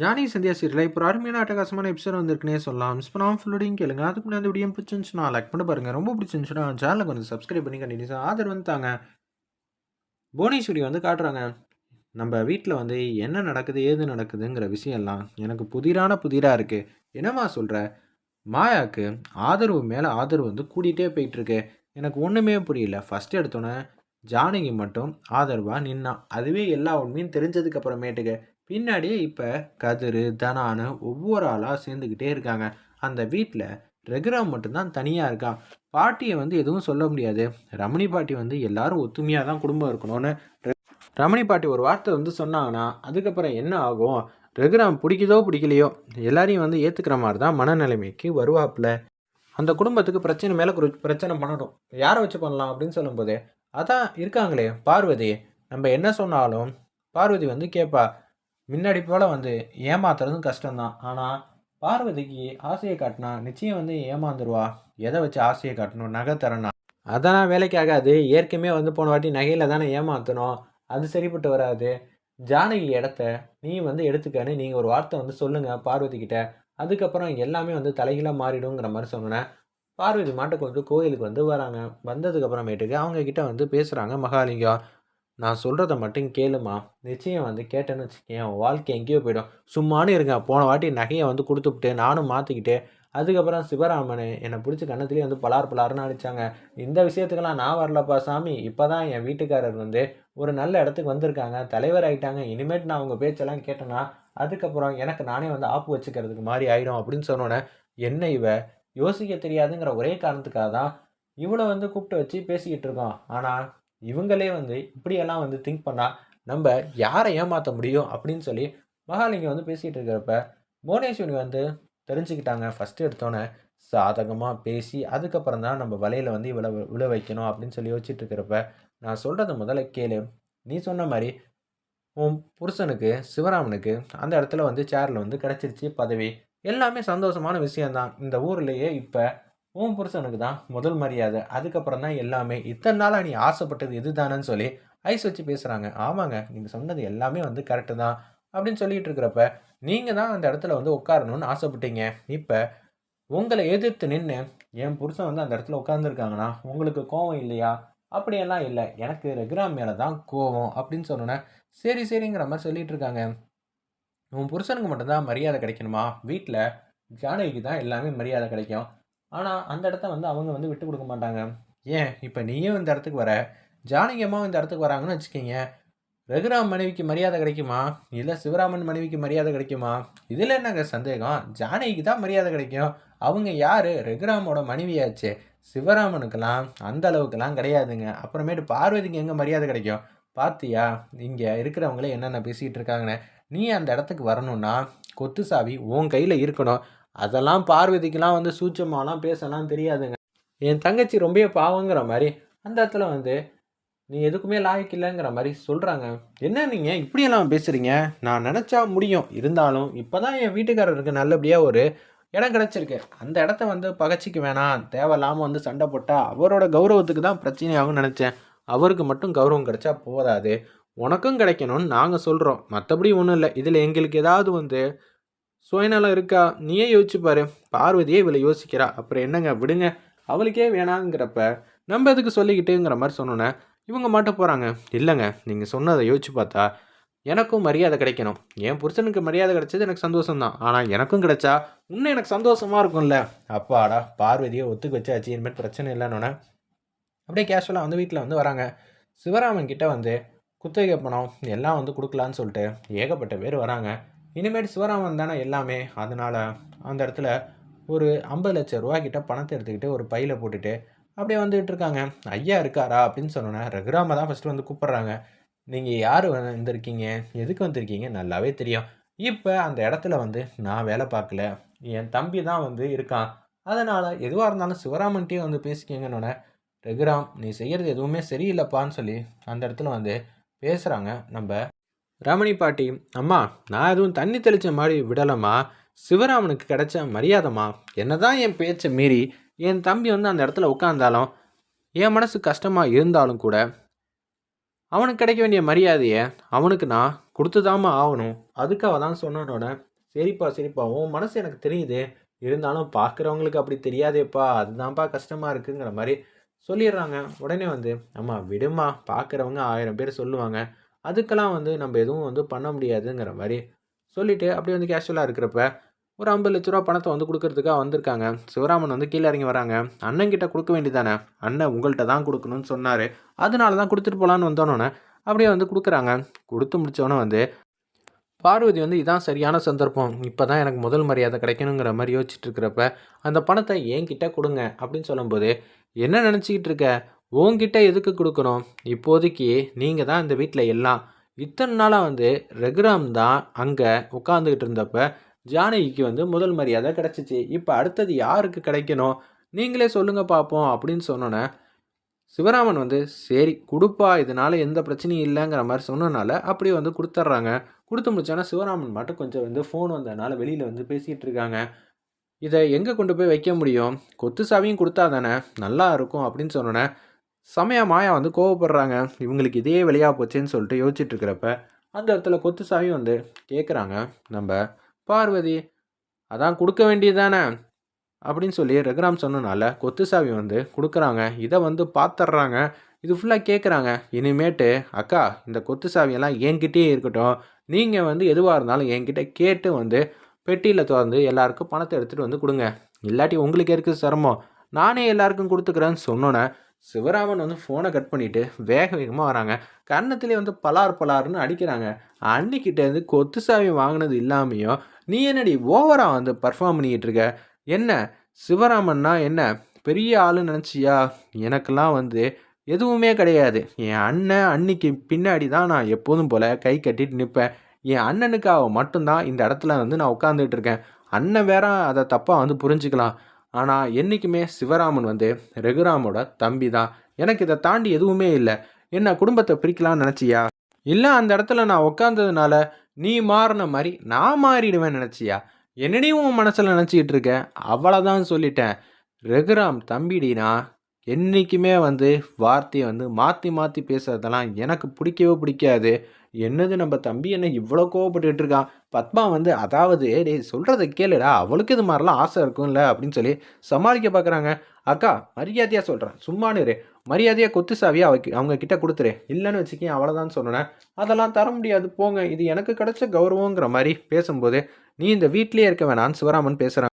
Johnny Sandhya serial இப்போ அருமையான அட்டகாசமான எபிசோட் வந்திருக்குனே சொல்லலாம். மிஸ் பண்ணாமல் ஃபுல்லோடையும் கேளுங்க. அதுக்கு முன்னாடி வீடியோ பிடிச்சிருந்துச்சுன்னா லைக் பண்ணி பாருங்கள் ரொம்ப பிடிச்சிருந்துச்சுன்னா சேனலுக்கு வந்து சப்ஸ்கிரைப் பண்ணி கண்டினியூஸாக ஆதரவு வந்து தாங்க. புவனேஸ்வரி வந்து காட்டுறாங்க. நம்ம வீட்டில் வந்து என்ன நடக்குது ஏது நடக்குதுங்கிற விஷயம்லாம் எனக்கு புதிரான புதிராக இருக்குது என்னம்மா சொல்கிற மாயாவுக்கு ஆதரவு மேலே ஆதரவு வந்து கூட்டிகிட்டே போயிட்டுருக்கு. எனக்கு ஒன்றுமே புரியல. ஃபஸ்ட்டு எடுத்தோன்னே ஜானகி மட்டும் ஆதரவாக நின்னான் அதுவே எல்லா உண்மையும் தெரிஞ்சதுக்கு அப்புறமேட்டுக்கு பின்னாடியே இப்போ கதிர் தனானு ஒவ்வொரு ஆளாக சேர்ந்துக்கிட்டே இருக்காங்க. அந்த வீட்டில் ரகுராம் மட்டும்தான் தனியாக இருக்கான். பாட்டியை வந்து எதுவும் சொல்ல முடியாது. ரமணி பாட்டி வந்து எல்லாரும் ஒத்துமையாக தான் குடும்பம் இருக்கணும்னு ரமணி பாட்டி ஒரு வார்த்தை வந்து சொன்னாங்கன்னா அதுக்கப்புறம் என்ன ஆகும்? ரகுராம் பிடிக்குதோ பிடிக்கலையோ? எல்லாரையும் வந்து ஏற்றுக்கிற மாதிரி தான் மனநிலைமைக்கு வருவாப்பில். அந்த குடும்பத்துக்கு பிரச்சனை மேலே பிரச்சனை பண்ணணும். யாரை வச்சு பண்ணலாம் அப்படின்னு சொல்லும்போது அதான் இருக்காங்களே பார்வதி. நம்ம என்ன சொன்னாலும் பார்வதி வந்து கேட்பா முன்னாடி போல் வந்து ஏமாத்துறதும் கஷ்டம்தான். ஆனால் பார்வதிக்கு ஆசையை காட்டினா நிச்சயம் வந்து ஏமாந்துருவா. எதை வச்சு ஆசையை காட்டணும்? நகை தரணும் அதெல்லாம் வேலைக்கு ஆகாது. ஏற்கனவே வந்து போன வாட்டி நகையில் தானே ஏமாற்றணும் அது சரிப்பட்டு வராது. ஜானகி இடத்த நீ வந்து எடுத்துக்கன்னு நீங்கள் ஒரு வார்த்தை வந்து சொல்லுங்கள் பார்வதி கிட்ட. அதுக்கப்புறம் எல்லாமே வந்து தலைகீழாக மாறிடுங்கிற மாதிரி சொன்னேன் பார்வதி மாட்டுக்கு வந்து கோயிலுக்கு வந்து வராங்க. வந்ததுக்கப்புறமேட்டுக்கு அவங்க கிட்ட வந்து பேசுகிறாங்க மகாலிங்கம். நான் சொல்கிறத மட்டும் கேளுமா நிச்சயம் வந்து கேட்டேன்னு வச்சுக்கேன் உன் வாழ்க்கை எங்கேயோ போயிடும். சும்மானு இருங்க. போன வாட்டி நகையை வந்து கொடுத்துப்புட்டு நானும் மாற்றிக்கிட்டு அதுக்கப்புறம் சிவராமன் என்னை பிடிச்சி கண்ணத்துலேயே வந்து பலார் பலார்னு அடித்தாங்க இந்த விஷயத்துக்கெல்லாம் நான் வரலப்பா சாமி. இப்போ தான் என் வீட்டுக்காரர் வந்து ஒரு நல்ல இடத்துக்கு வந்திருக்காங்க. தலைவர் ஆகிட்டாங்க இனிமேட் நான் அவங்க பேச்செல்லாம் கேட்டேன்னா அதுக்கப்புறம் எனக்கு நானே வந்து ஆப்பு வச்சுக்கிறதுக்கு மாதிரி ஆயிடும் அப்படின்னு சொன்னோன்னே என்ன இவ? யோசிக்க தெரியாதுங்கிற ஒரே காரணத்துக்காக தான் இவளை வந்து கூப்பிட்டு வச்சு பேசிக்கிட்டு இருக்கோம். ஆனால் இவங்களே வந்து இப்படியெல்லாம் வந்து திங்க் பண்ணால் நம்ம யாரை ஏமாற்ற முடியும் அப்படின்னு சொல்லி மகாலிங்கம் வந்து பேசிகிட்டு இருக்கிறப்ப புவனேஸ்வரி வந்து தெரிஞ்சுக்கிட்டாங்க. ஃபஸ்ட்டு எடுத்தோன்னே சாதகமாக பேசி அதுக்கப்புறம் தான் நம்ம வலையில் வந்து இவ்வளோ விழ வைக்கணும் அப்படின்னு சொல்லி யோசிச்சுட்டு இருக்கிறப்ப நான் சொல்கிறத முதல்ல கேளு. நீ சொன்ன மாதிரி உன் புருஷனுக்கு சிவராமனுக்கு அந்த இடத்துல வந்து சேரில் வந்து கிடச்சிருச்சு பதவி. எல்லாமே சந்தோஷமான விஷயந்தான் இந்த ஊர்லேயே இப்போ உன் புருஷனுக்கு தான் முதல் மரியாதை. அதுக்கப்புறம் தான் எல்லாமே. இத்தனை நாளாக நீ ஆசைப்பட்டது எது தானேன்னு சொல்லி ஐஸ் வச்சு பேசுகிறாங்க ஆமாங்க நீங்கள் சொன்னது எல்லாமே வந்து கரெக்டு தான் அப்படின்னு சொல்லிட்டு இருக்கிறப்ப நீங்கள் தான் அந்த இடத்துல வந்து உட்காரணும்னு ஆசைப்பட்டீங்க. இப்போ உங்களை எதிர்த்து நின்று என் புருஷன் வந்து அந்த இடத்துல உட்காந்துருக்காங்கன்னா உங்களுக்கு கோவம் இல்லையா? அப்படியெல்லாம் இல்லை. எனக்கு ரெகுராம் மேலே தான் கோவம் அப்படின்னு சொன்னோன்னே சரி சரிங்கிற மாதிரி சொல்லிட்டு இருக்காங்க. உன் புருஷனுக்கு மட்டும்தான் மரியாதை கிடைக்கணுமா? வீட்டில் ஜானகிக்கு தான் எல்லாமே மரியாதை கிடைக்கும். ஆனால் அந்த இடத்த வந்து அவங்க வந்து விட்டு கொடுக்க மாட்டாங்க. ஏன்? இப்போ நீயும் இந்த இடத்துக்கு வர ஜானகி அம்மாவும் இந்த இடத்துக்கு வராங்கன்னு வச்சுக்கிங்க. ரகுராம் மனைவிக்கு மரியாதை கிடைக்குமா? இல்லை சிவராமன் மனைவிக்கு மரியாதை கிடைக்குமா? இதில் என்னங்க சந்தேகம்? ஜானகிக்கு தான் மரியாதை கிடைக்கும். அவங்க யார்? ரகுராமோட மனைவியாச்சு. சிவராமனுக்கெல்லாம் அந்த அளவுக்கெல்லாம் கிடையாதுங்க. அப்புறமேட்டு பார்வதிக்கு எங்கே மரியாதை கிடைக்கும்? பார்த்தியா இங்கே இருக்கிறவங்களே என்னென்ன பேசிகிட்டு இருக்காங்கன்னு. நீ அந்த இடத்துக்கு வரணும்னா கொத்து சாவி உன் கையில் இருக்கணும். அதெல்லாம் பார்வதிக்கெல்லாம் வந்து சூட்சமாலாம் பேசலாம் தெரியாதுங்க. என் தங்கச்சி ரொம்ப பாவங்கிற மாதிரி அந்த இடத்துல வந்து நீ எதுக்குமே லாய்க்கு இல்லைங்கிற மாதிரி சொல்கிறாங்க என்ன நீங்கள் இப்படியெல்லாம் பேசுகிறீங்க நான் நினச்சா முடியும். இருந்தாலும் இப்போ தான் என் வீட்டுக்காரருக்கு நல்லபடியாக ஒரு இடம் கிடச்சிருக்கு. அந்த இடத்த வந்து பகச்சிக்கு வேணாம். தேவையில்லாமல் வந்து சண்டை போட்டால் அவரோட கௌரவத்துக்கு தான் பிரச்சனையாகும்னு நினச்சேன். அவருக்கு மட்டும் கௌரவம் கிடைச்சா போதாது. உனக்கும் கிடைக்கணும்னு நாங்கள் சொல்கிறோம் மற்றபடி ஒன்றும் இல்லை. இதில் எங்களுக்கு ஏதாவது வந்து சுயநலம் இருக்கா? நீயே யோசிச்சு பாரு. பார்வதியே இவளை யோசிக்கிறா. அப்புறம் என்னங்க? விடுங்க. அவளுக்கே வேணாங்கிறப்ப நம்ம எதுக்கு சொல்லிக்கிட்டுங்கிற மாதிரி சொன்னோன்னே இவங்க மாட்ட போகிறாங்க இல்லைங்க. நீங்கள் சொன்னதை யோசிச்சு பார்த்தா எனக்கும் மரியாதை கிடைக்கணும். என் புருஷனுக்கு மரியாதை கிடைச்சது எனக்கு சந்தோஷம்தான். ஆனால் எனக்கும் கிடைச்சா இன்னும் எனக்கு சந்தோஷமாக இருக்கும்ல. அப்பாடா பார்வதியை ஒத்துக்கு வச்சாச்சு. இனிமேல் பிரச்சனை இல்லைன்னொன்னே அப்படியே கேஷுவலாக வந்து வீட்டில் வந்து வராங்க. சிவராமன் கிட்டே வந்து குத்தகை பணம் எல்லாம் வந்து கொடுக்கலான்னு சொல்லிட்டு ஏகப்பட்ட பேர் வராங்க. இனிமேட்டு சிவராமன் தானே எல்லாமே. அதனால் அந்த இடத்துல ஒரு ஐம்பது லட்சம் ரூபா பணத்தை எடுத்துக்கிட்டு ஒரு பையில் போட்டுட்டு அப்படியே வந்துகிட்டு இருக்காங்க. ஐயா இருக்காரா அப்படின்னு சொன்னோன்னே ரகுராம தான் ஃபஸ்ட்டு வந்து கூப்பிட்றாங்க. நீங்கள் யார் வந்திருக்கீங்க? எதுக்கு வந்திருக்கீங்க? நல்லாவே தெரியும். இப்போ அந்த இடத்துல வந்து நான் வேலை பார்க்கல. என் தம்பி தான் வந்து இருக்கான். அதனால் எதுவாக இருந்தாலும் சிவராமன்ட்டே வந்து பேசிக்கங்கன்னொன்னே ரகுராம் நீ செய்கிறது எதுவுமே சரியில்லைப்பான்னு சொல்லி அந்த இடத்துல வந்து பேசுகிறாங்க நம்ம ரமணி பாட்டி அம்மா நான் எதுவும் தண்ணி தெளித்த மாதிரி விடலம்மா. சிவராமனுக்கு கிடைச்ச மரியாதைம்மா. என்னதான் என் பேச்சை மீறி என் தம்பி வந்து அந்த இடத்துல உட்காந்தாலும் என் மனசு கஷ்டமாக இருந்தாலும் கூட அவனுக்கு கிடைக்க வேண்டிய மரியாதையை அவனுக்கு நான் கொடுத்துதாம்மா ஆகணும். அதுக்காக தான் சொன்னனோட சரிப்பா சரிப்பா உன் மனசு எனக்கு தெரியுது. இருந்தாலும் பார்க்குறவங்களுக்கு அப்படி தெரியாதேப்பா. அதுதான்ப்பா கஷ்டமாக இருக்குங்கிற மாதிரி சொல்லிடுறாங்க. உடனே வந்து அம்மா விடுமா பார்க்குறவங்க ஆயிரம் பேர் சொல்லுவாங்க. அதுக்கெல்லாம் வந்து நம்ம எதுவும் வந்து பண்ண முடியாதுங்கிற மாதிரி சொல்லிட்டு அப்படியே வந்து கேஷுவலாக இருக்கிறப்ப ஒரு ஐம்பது லட்ச ரூபா பணத்தை வந்து கொடுக்கறதுக்காக வந்திருக்காங்க. சிவராமன் வந்து கீழே இறங்கி வராங்க. அண்ணன்கிட்ட கொடுக்க வேண்டியதானே அண்ணன் உங்கள்கிட்ட தான் கொடுக்கணும்னு சொன்னார். அதனால தான் கொடுத்துட்டு போகலான்னு வந்தோன்னே அப்படியே வந்து கொடுக்குறாங்க. கொடுத்து முடித்தோன்னே வந்து பார்வதி வந்து இதான் சரியான சந்தர்ப்பம். இப்போ தான் எனக்கு முதல் மரியாதை கிடைக்கணுங்கிற மாதிரி யோசிச்சுட்டு இருக்கிறப்ப அந்த பணத்தை என்கிட்ட கொடுங்க அப்படின்னு சொல்லும்போது என்ன நினச்சிக்கிட்டு இருக்க? உங்ககிட்ட எதுக்கு கொடுக்கணும் இப்போதைக்கு நீங்கள் தான் இந்த வீட்டில் எல்லாம். இத்தனை நாளாக வந்து ரகுராம் தான் அங்கே உட்காந்துக்கிட்டு இருந்தப்ப ஜானகிக்கு வந்து முதல் மரியாதை கிடச்சிச்சு. இப்போ அடுத்தது யாருக்கு கிடைக்கணும்? நீங்களே சொல்லுங்கள் பார்ப்போம் அப்படின்னு சொன்னோன்னே சிவராமன் வந்து சரி கொடுப்பா இதனால எந்த பிரச்சனையும் இல்லைங்கிற மாதிரி சொன்னனால அப்படியே வந்து கொடுத்துட்றாங்க. கொடுத்து முடிச்சோன்னா சிவராமன் மட்டும் கொஞ்சம் வந்து ஃபோன் வந்ததுனால வெளியில் வந்து பேசிகிட்டு இருக்காங்க. இதை எங்கே கொண்டு போய் வைக்க முடியும்? கொத்து சாவியும் கொடுத்தா தானே நல்லா இருக்கும்? அப்படின்னு சொன்னோன்னே சமயம் மாயா வந்து கோவப்படுறாங்க. இவங்களுக்கு இதே வெளியாக போச்சேன்னு சொல்லிட்டு யோசிச்சுட்டு இருக்கிறப்ப அந்த இடத்துல கொத்துசாமி வந்து கேட்குறாங்க நம்ம பார்வதி அதான் கொடுக்க வேண்டியது தானே அப்படின்னு சொல்லி ரகுராம் சொன்னனால கொத்துசாமி வந்து கொடுக்குறாங்க. இதை வந்து பார்த்துட்றாங்க இது ஃபுல்லாக கேட்குறாங்க இனிமேட்டு அக்கா இந்த கொத்துசாவியெல்லாம் என்கிட்டயே இருக்கட்டும். நீங்கள் வந்து எதுவாக இருந்தாலும் என்கிட்ட கேட்டு வந்து பெட்டியில் திறந்து எல்லாருக்கும் பணத்தை எடுத்துகிட்டு வந்து கொடுங்க. இல்லாட்டி உங்களுக்கு இருக்குது சிரமம்? நானே எல்லாருக்கும் கொடுத்துக்கிறேன்னு சொன்னோன்னே சிவராமன் வந்து ஃபோனை கட் பண்ணிவிட்டு வேக வேகமாக வராங்க. கன்னத்திலே வந்து பலார் பலார்னு அடிக்கிறாங்க. அன்னிக்கிட்டேருந்து கொத்து சாவி வாங்கினது இல்லாமையும் நீ என்னடி ஓவராக வந்து பர்ஃபார்ம் பண்ணிக்கிட்டு இருக்க? என்ன? சிவராமன்னா என்ன? பெரிய ஆளுன்னு நினச்சியா? எனக்கெல்லாம் வந்து எதுவுமே கிடையாது. என் அண்ணன் அன்னைக்கு பின்னாடி தான் நான் எப்போதும் போல் கை கட்டிட்டு நிற்பேன் என் அண்ணனுக்காக மட்டும்தான் இந்த இடத்துல வந்து நான் உட்காந்துட்டு இருக்கேன். அண்ணன் வேற அதை தப்பாக வந்து புரிஞ்சுக்கலாம். ஆனால் என்றைக்குமே சிவராமன் வந்து ரகுராமோட தம்பி தான். எனக்கு இதை தாண்டி எதுவுமே இல்லை. என்ன குடும்பத்தை பிரிக்கலாம்னு நினச்சியா? இல்லை அந்த இடத்துல நான் உட்காந்ததுனால நீ மாறின மாதிரி நான் மாறிடுவேன் நினச்சியா? என்னடியும் உன் மனசில் நினச்சிக்கிட்டு இருக்க? அவ்வளோதான் சொல்லிட்டேன். ரகுராம் தம்பிடினா என்றைக்குமே வந்து வார்த்தையை வந்து மாற்றி மாற்றி பேசுறதெல்லாம் எனக்கு பிடிக்கவே பிடிக்காது. என்னது நம்ம தம்பி என்ன இவ்வளோ கோவப்பட்டுட்டு இருக்கான் பத்மா வந்து அதாவது டேய் சொல்கிறத கேளுடா அவளுக்கு இது மாதிரிலாம் ஆசை இருக்கும்ல அப்படின்னு சொல்லி சமாளிக்க பார்க்குறாங்க. அக்கா மரியாதையாக சொல்கிறேன் சும்மானு மரியாதையாக கொத்து சாவியை அவ அவங்க கிட்ட கொடுத்துரு. இல்லைன்னு வச்சுக்கேன் அவ்வளோதான் சொன்னேன். அதெல்லாம் தர முடியாது போங்க. இது எனக்கு கிடைச்ச கௌரவங்கிற மாதிரி பேசும்போது நீ இந்த வீட்லேயே இருக்க வேணான்னு சிவராமன் பேசுகிறான்